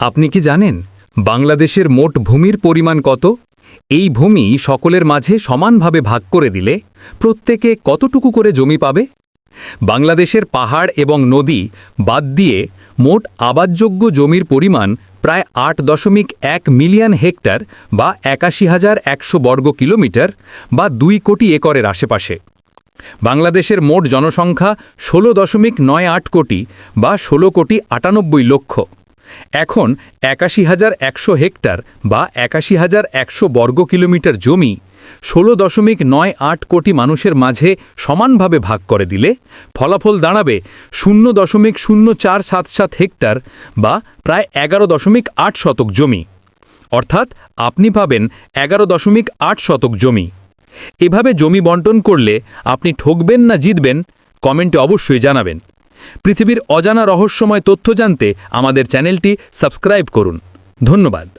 আপনি কি জানেন বাংলাদেশের মোট ভূমির পরিমাণ কত? এই ভূমি সকলের মাঝে সমানভাবে ভাগ করে দিলে প্রত্যেকে কতটুকু করে জমি পাবে? বাংলাদেশের পাহাড় এবং নদী বাদ দিয়ে মোট আবাদযোগ্য জমির পরিমাণ প্রায় আট দশমিক এক মিলিয়ন হেক্টর বা একাশি হাজার একশো বর্গ কিলোমিটার বা দুই কোটি একরের আশেপাশে। বাংলাদেশের মোট জনসংখ্যা ষোলো দশমিক নয় আট কোটি বা ষোলো কোটি আটানব্বই লক্ষ। এখন একাশি হাজার একশো হেক্টর বা একাশি হাজার একশো বর্গ কিলোমিটার জমি ষোলো দশমিক নয় আট কোটি মানুষের মাঝে সমানভাবে ভাগ করে দিলে ফলাফল দাঁড়াবে শূন্য দশমিক শূন্য চার সাত সাত হেক্টর বা প্রায় এগারো দশমিক আট শতক জমি। অর্থাৎ আপনি পাবেন এগারো দশমিক আট শতক জমি। এভাবে জমি বন্টন করলে আপনি ঠকবেন না জিতবেন, কমেন্টে অবশ্যই জানাবেন। পৃথিবীর অজানা রহস্যময় তথ্য জানতে আমাদের চ্যানেলটি সাবস্ক্রাইব করুন। ধন্যবাদ।